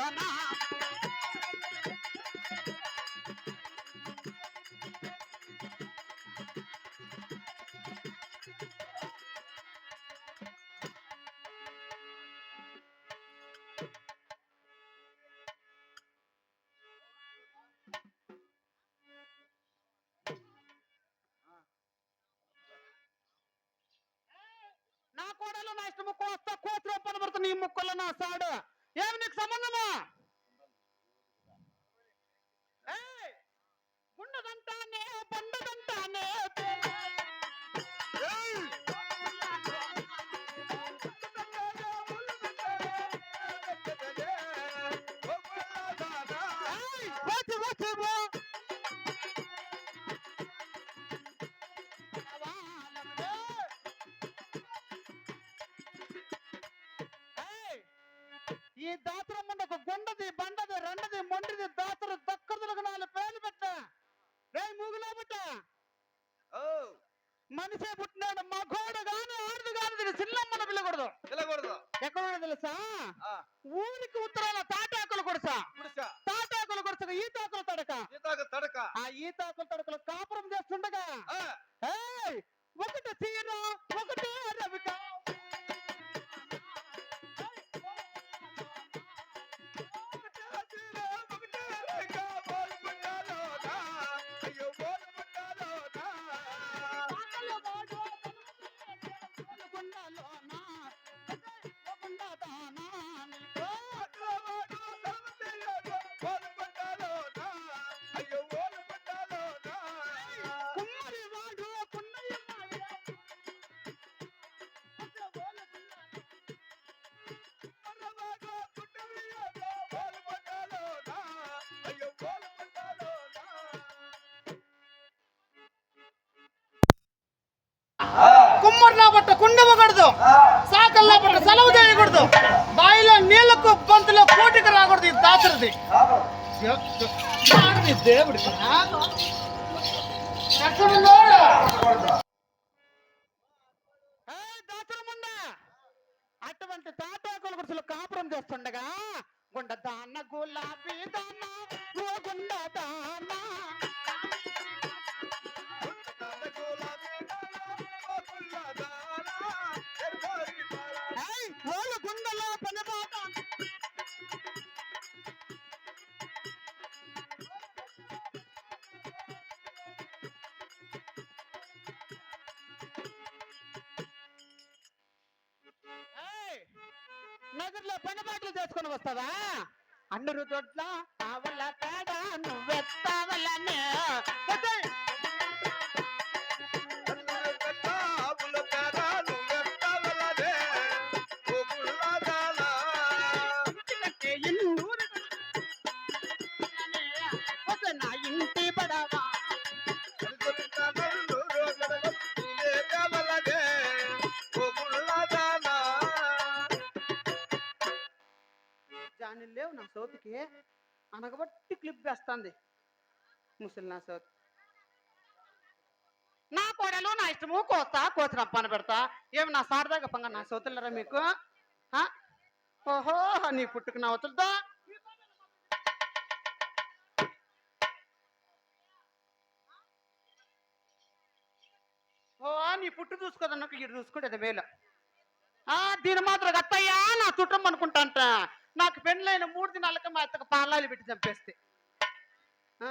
ఓళ్ళు నా కోడలు నా ఇష్టము కోతి రూపాయలు పడుతుంది ఈ ముక్కల్లో నా సాడు. ఏమి నీకు సంబంధమా ఊరికి ఉత్తరాన తాటాకులు గుడిసె, తాటాకులు కొడుసగా ఈతాకులు తడక. తడక. ఆ ఈతాకులు తడకలు కాపురం చేస్తుండగా. ఒకటి చీర ఒకటే పట్ట కుండవకూడదు సాకల్లో పట్ట సెలవు చేయకూడదు. బావిలో నీళ్ళకు బంతులో కోటికి రాకూడదు ఇది దాచరది దేవుడికి. నగర్లో పని పాటలు చేసుకొని వస్తావా? అన్నరు దొడ్ల ఆవల పేడ నువ్వెత్తావలనే ముసలి నా సోతి నా కోడలు నా ఇష్టము కోస్తా కోసిన పని పెడతా. ఏమి నా సారదాగా పంగ నా సోతులరా మీకు? ఆ? ఓహో నీ పుట్టుకు నా వతులతో ఓ నీ పుట్టు చూసుకోదన్నకు ఇటు చూసుకుంటే వేలు. ఆ దీని మాత్రం అత్తయ్యా నా చుట్టం అనుకుంటాంట. నాకు పెళ్ళైన మూడు దినాలకి మా అత్తకు పాలాలు పెట్టి చంపేస్తే. ఆ.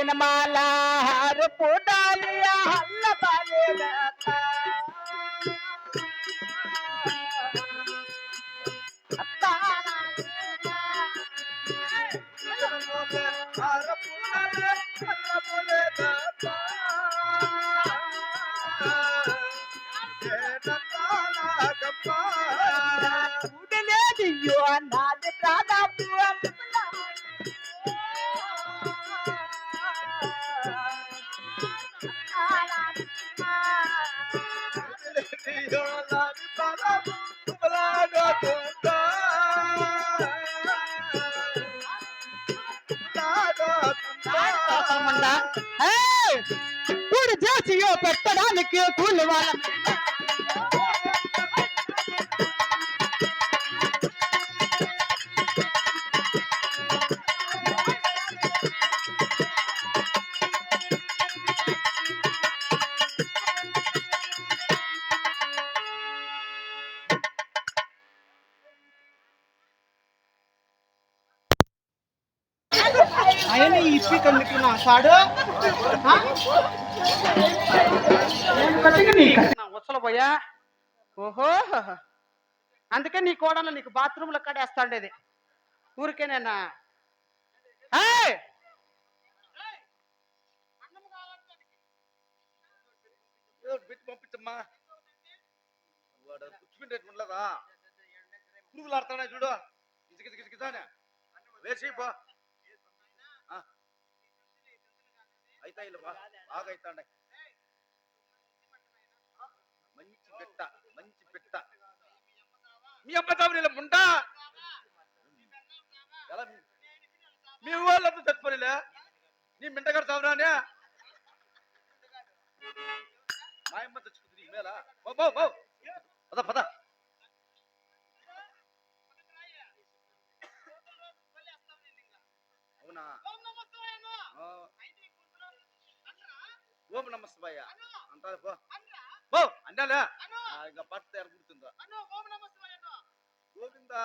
कृष्ण माला हर पुडालिया हल्ला पाले लता हर पुडालिया ఇప్పి సాడు పోయా? ఓహో. అందుకే నీ కోడలు నీకు బాత్రూమ్లో కడేస్తాండేది ఊరికేనేనా ఏయ్! పంపించమ్మా. వాడు ఉండదా పురుగులు ఆడుతున్నా చూడు. గిజ గిజ గిజానే వేసి పో ఆ. అయితే ఇలా బా బాగా అవుతాండే మంచి పిట్ట మంచి పిట్ట మీ అమ్మ నీళ్ళ ముంటా ఎలా మీ- మీ వాళ్ళంతా చచ్చిపోయిలే నీ మింటగారు చావరానే మా అమ్మ చచ్చిపోతుంది మేళ బాబు పద పద. ఓం నమస్తభయ్య అంటారు పో. పో అంటాలే ఇంకా పట్టు ఎక్కడ గుర్తుందా గోవిందా.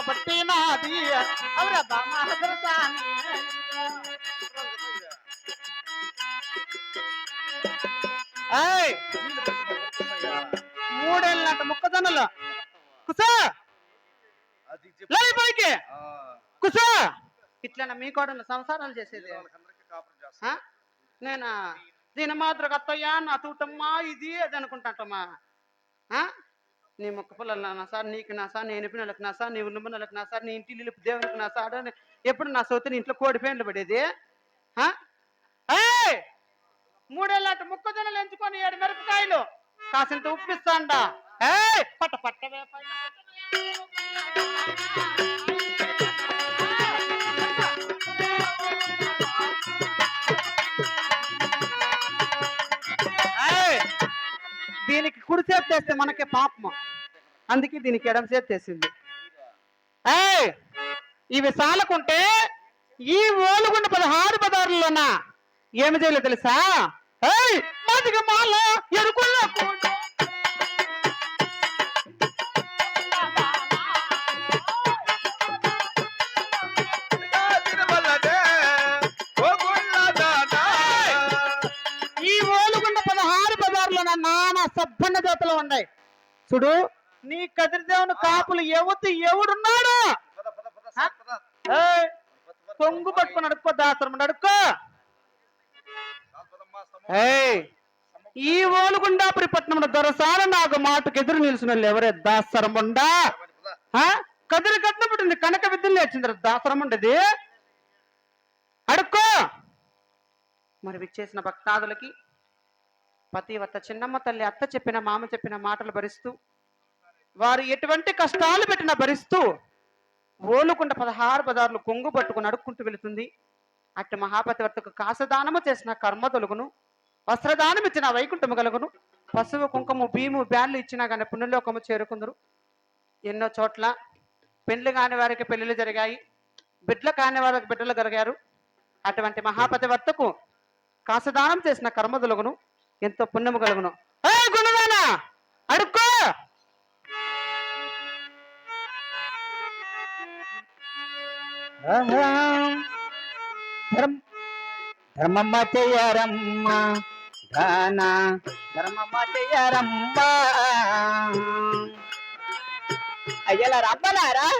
మూడేళ్ళ నాటి చాప పట్టినది అవర బామాహద్రతాని ఏయ్! మూడేళ్ళ నాట మొక్కజొన్నలు. కుసా! అది చెప్పు. లై పైకి. ఆ, కుసా! ఇట్లా మీ కోడలు సంసారాలు చేసేది? నేను? దీని మాత్రం అత్తయ్యా నా తూటమ్మా ఇది అది అనుకుంటాంటమ్మా? నీ మొక్క పిల్లలు నా సార్ నీకు నా సార్ నేను పిల్లలకు నా సార్ నీ ఉన్నలకు నా సార్ నీ ఇంటి నిలుపు దేవునికి నా సార్ అని ఎప్పుడు నా సోతే నీ ఇంట్లో కోడి పేండ్లు పడేది? ఆ? మూడేళ్ళ ముక్కజొన్నలు ఎంచుకొని ఏడు మిరపకాయలు. కాసింత ఉప్పిస్తా ఏయ్! పట్ట పట్ట దీనికి కుడిసేపు చేస్తే తెస్తే మనకే పాపము. అందుకే దీనికి ఎడం చేతి తెసింది ఏయ్ ఇవి సాలకుంటే ఈ ఓలుగుండ పదహారు పదార్లలోన ఏమి చేయలేదు తెలుసా? మాల ఎరుకుల్లో. ఈ ఓలుగుండ పదహారు బజార్లోన నానా సబ్బన్న జాతులు ఉన్నాయి. చూడు నీ కదిరిదేవుని కాపులు ఎవతు? ఎవడున్నాడు? కొంగు పట్టుకొని అడుక్కో దాసరం అడుక్కో ఈ ఓలుగుండాపురి పట్నంలో దొరసాల నాకు మాటకు ఎదురు నిలిచిన ఎవరే? దాసరముండా? కదిరి కట్టినప్పుడు కనక విద్యలు నేర్చింది దాసరముండది అడుక్కో. మరి విచ్చేసిన భక్తాదులకి పతివత చిన్నమ్మ తల్లి అత్త చెప్పిన మామ చెప్పిన మాటలు భరిస్తూ వారు ఎటువంటి కష్టాలు పెట్టినా భరిస్తూ ఓలుకుంట పదహారు పదార్లు కొంగు పట్టుకుని అడుక్కుంటూ వెళుతుంది. అట్టి మహాపతివర్తకు కాసదానము చేసిన కర్మ తొలుగును వస్త్రదానం ఇచ్చిన వైకుంఠము కలుగును పశువు కుంకుమ భీము బ్యాన్లు ఇచ్చినా కానీ పుణ్యలోకము చేరుకుందరు. ఎన్నో చోట్ల పెళ్ళి కాని వారికి పెళ్ళిళ్ళు జరిగాయి బిడ్డలు కాని వారికి బిడ్డలు కలిగారు. అటువంటి మహాపతివర్తకు కాసదానం చేసిన కర్మ తొలుగును ఎంతో పుణ్యము కలుగును. గుణదానా అడుక్కో! ధర్మమ్మ చెయ్యారమ్మ. ధన. ధర్మమ్మ చెయ్యారమ్మ. అయ్యలా రమ్మలారా?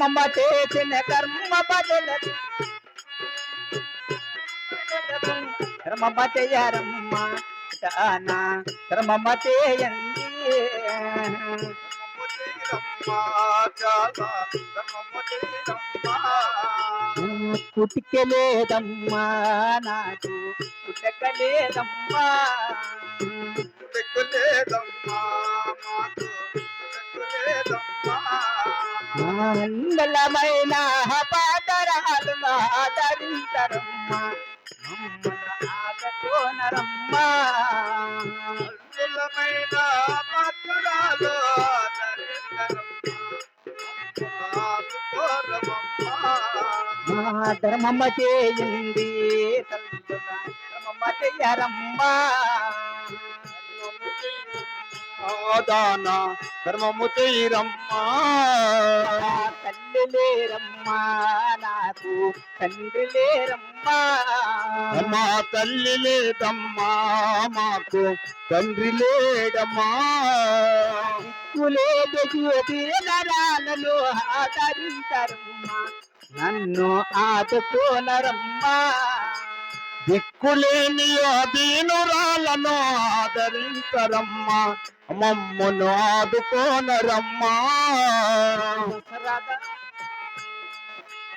మమ్మ చేసిన కర్మ బదల ధర్మమ్మ చెయ్యారమ్మ. ధన. ధర్మమ్మ చేయండి. కుటికెలేదమ్మా నాకు పుట్టకలేదమ్మా మంగళమైన పాతరాలు నా ఆదరించరమ్మా. మమ్మల్ని ఆదకోనరమ్మా మా ధర్మమ్మ తల్లుల ధర్మమ్మ చెయ్యారమ్మా దాన ధర్మము చేయరమ్మా. తల్లి లేరమ్మా నాకు తండ్రి లేరమ్మా. మా తల్లి లేదమ్మా మాకు తండ్రి లేడమ్మా. కులేదు నరాలలో ఆదరించరమ్మా. నన్ను ఆదుకోనరమ్మా. దిక్కులేని దీనురాలను ఆదరించరమ్మా. మమ్మును ఆదుకోనరమ్మా. దశరథ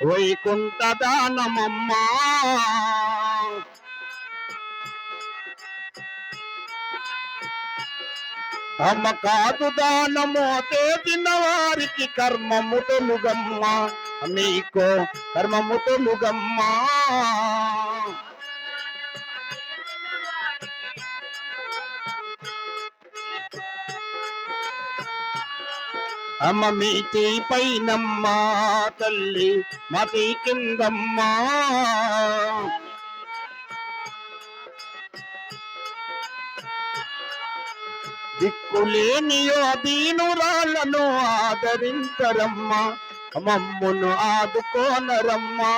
వైకుంఠ దానమమ్మా. అమ్మ కాదు దానము చేసిన వారికి కర్మము తొలుగమ్మా. మీకు కర్మము తొలుగమ్మా. అమ్మ మీ పైనమ్మా తల్లి మతి కిందమ్మా దిక్కులేనియో దీనురాలను ఆదరించరమ్మా. మమ్మును ఆదుకోనరమ్మా.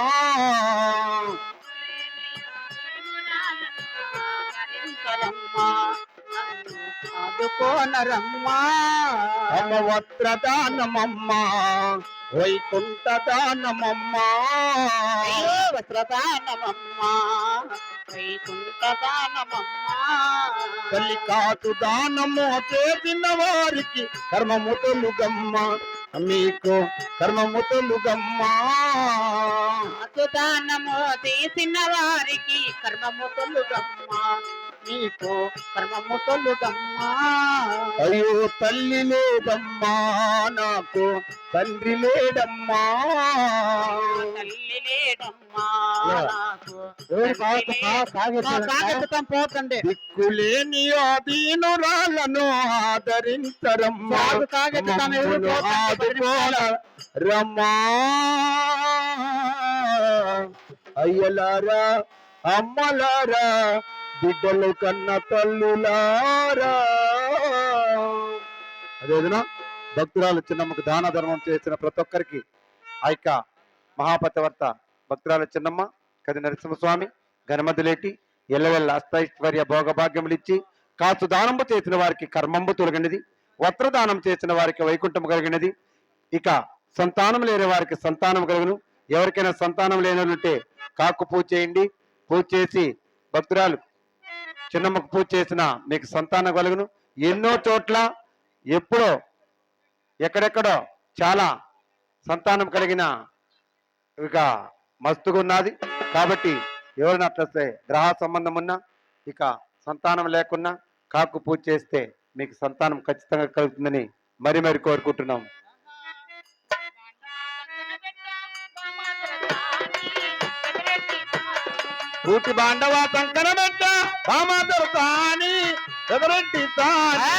ఆదుకోనరమ్మా. అమ్మ వస్త్రదానమమ్మా వైకుంఠ దానమమ్మా. కాటు దానము చేసిన వారికి కర్మము తొలుగమ్మా. మీకు కర్మము తొలుగమ్మా దానము తీసిన వారికి కర్మము తొలుగమ్మా నీకు కర్మము తొలుగమ్మా. అయ్యో తల్లి లేదమ్మా నాకు తండ్రి లేడమ్మా. తల్లి లేదమ్మా యా. నాకు పోకండి. దిక్కులేని దీనురాలను ఆదరించరమ్మా. రమ్మా. అయ్యలారా అమ్మలారా బిడ్డలు కన్న తల్లులారా. అదేదనా భక్తురాలు చిన్నమ్మకు దాన ధర్మం చేసిన ప్రతి ఒక్కరికి ఆ యొక్క మహాపతివర్త. భక్తురాలు చిన్నమ్మ కది నరసింహస్వామి గణమదులేటి ఎల్లవెల్ల అస్తైశ్వర్య భోగభాగ్యములు ఇచ్చి కాసు దానంబు చేసిన వారికి కర్మంబు తొలగినది వస్త్రదానం చేసిన వారికి వైకుంఠము కలిగినది ఇక సంతానం లేని వారికి సంతానం కలుగును. ఎవరికైనా సంతానం లేనట్టే కాకు పూజ చేయండి. పూజ చేసి భక్తురాలు చిన్నమ్మకు పూజ చేసిన మీకు సంతానం కలుగును. ఎన్నో చోట్ల ఎప్పుడో ఎక్కడెక్కడో చాలా సంతానం కలిగిన ఇక మస్తుగా ఉన్నది. కాబట్టి ఎవరైనా అట్లస్తే గ్రహ సంబంధం ఉన్నా ఇక సంతానం లేకున్నా కాకు పూజ చేస్తే మీకు సంతానం ఖచ్చితంగా కలుగుతుందని మరి మరి కోరుకుంటున్నాం. పూర్తి బాండవా బామాదరు తాని ఎదరెడ్డి తాని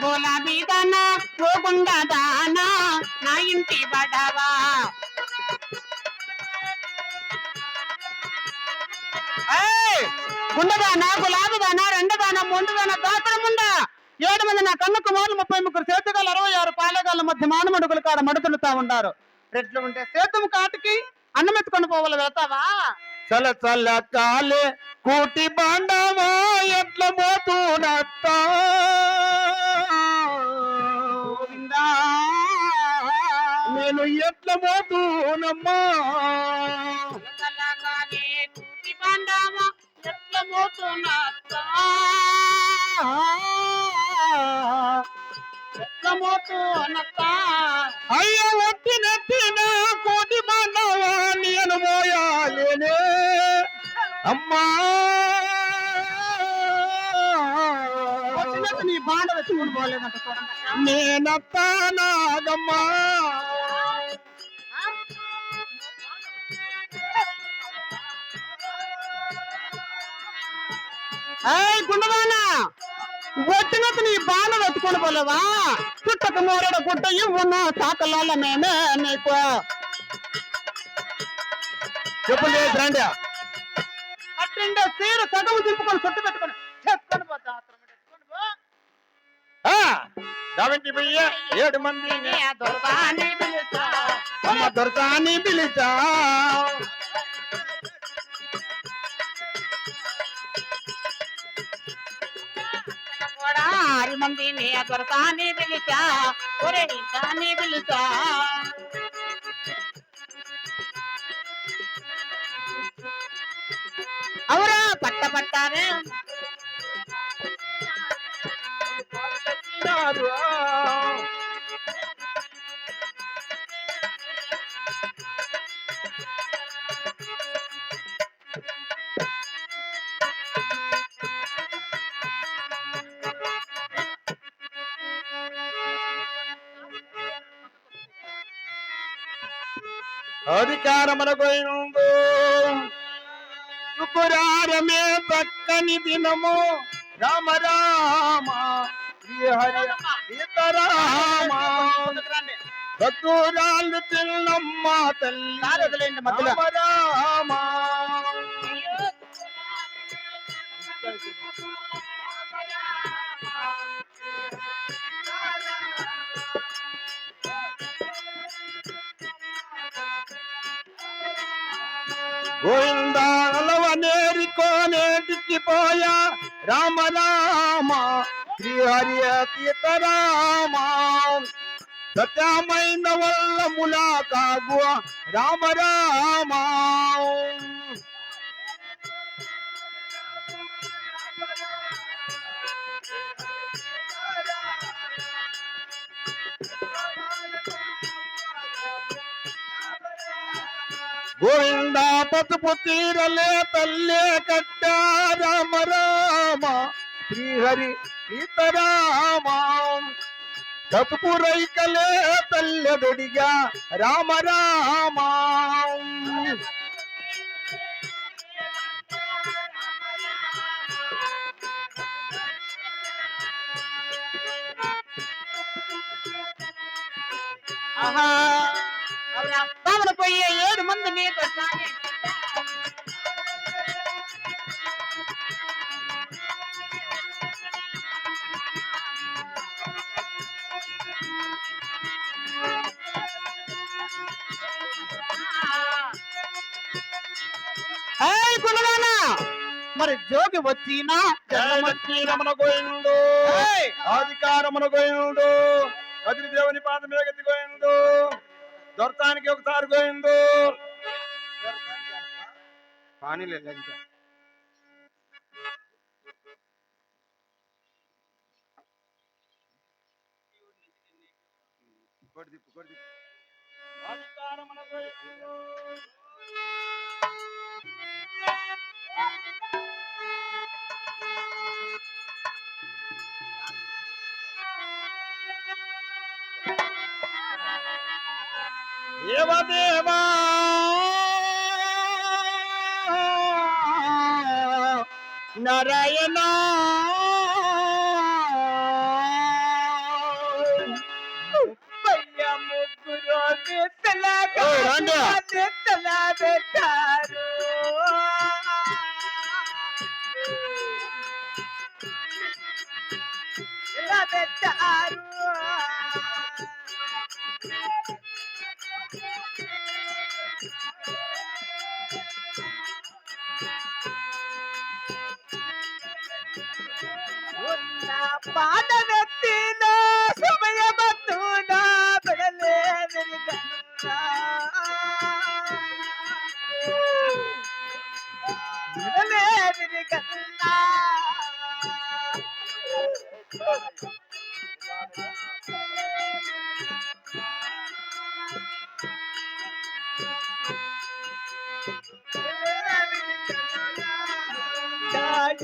గులాబీ దాన ఓ గుండదాన నా ఇంటి బడవా గుండదాన గులాబీ దాన రెండదాన ముందుదాన దాతర ముండ. ఏడు మంది నా కన్ను కుమారులు ముప్పై ముగ్గురు చేతుగాలు అరవై ఆరు పాలగాళ్ళ మధ్య మానమడుగులు కాడ మడుతులుతా ఉండారు రెట్లు ఉంటే సేతుము కాటికి అన్నం ఎత్తుకొని పోవాలి వెళ్తావా? చల చల కాలే కూటి బాండవ ఎట్ల గోవిందా నేను ఎట్ల మోతున్నత్తా అయ్య ఒట్టినట్టిన కోటి బాండవ? పోలేదంట చూడండి నేనత్త నాగమ్మా. గుండవాన వచ్చినట్టు నీ బాండ వెతుకుని పోలేవా? చుట్టక మూరడ గుట్ట ఇవ్వన్న తాకలాల మేమే నీకు. చెప్పు లేదు రండి? సగం దింపుకొని చుట్టు దావింటి బియ్య ఏడు మంది దొరకాని పిలుచా అమ్మ దొరకాని పిలిచా కూడా ఆరు మంది నీ దొరకాని పిలిచా ఒరే దాన్ని పిలుచా అవురా పట్ట అధికారమునకు శుకురారమే పక్కని దినము. రామ రామ. హరి భక్తురాలు తిన్నమ్మ తల్లి. మధ్యలో. రామ రామ గోవిందాలవనేరికోనేటికి పోయా. రామ రామ. శ్రీ హరి సీతారామ సత్యమైన వల్ల ములా కాగు రామ రామ గోవింద పసుపు తీరలే తల్లే కట్ట రామ రామ శ్రీహరి సీతారామ. పసుపు రైకలే తల్లెదొడిగా రామ రామ. ఆహా అవునా పోయే ఏడు మంది నీతో మరి జోగి వచ్చినా రమణ గోయిండు! అధికారమున గోయిండు కదిరి దేవుని పాద మేగతి గోయిండు దొరతానికి ఒకసారి గోయిండు పానీ లేదు కొడి దిప్పు కొడి దిప్పు అధికారమున గోయిండు தேவதேவா நரயனா தலா தலா தாரோ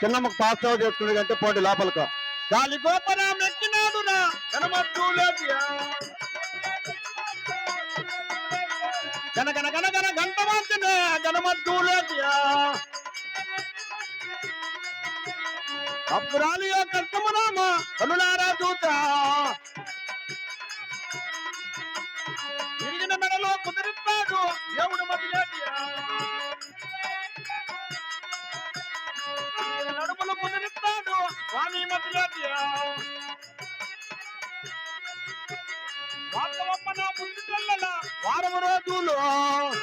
చిన్నమ్మకు పాస్ అవుట్ చేసుకునే కంటే పోటీ లోపలికి. గాలిగోపరం ఎక్కినాడురా గణమద్దులేటియా గన గన గన గన గంట మార్చిన గణమద్దులేటియా అప్పురాలి కర్తమునామ కనులారా చూచా వారం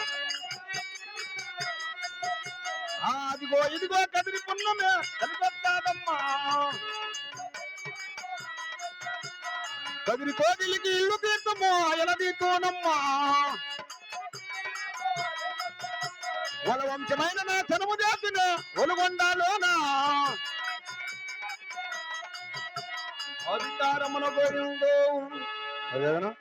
అదిగో ఇదిగో కదిరి పున్నమే కదిగొత్తాదమ్మా కదిరి కోగిలికి ఇల్లు తీర్థము ఎలదీతోనమ్మా వాళ్ళ వంశమైన నా తనము జాతిన ఒలుగొండాలోనా అధికారమున గోవిందో అదేనా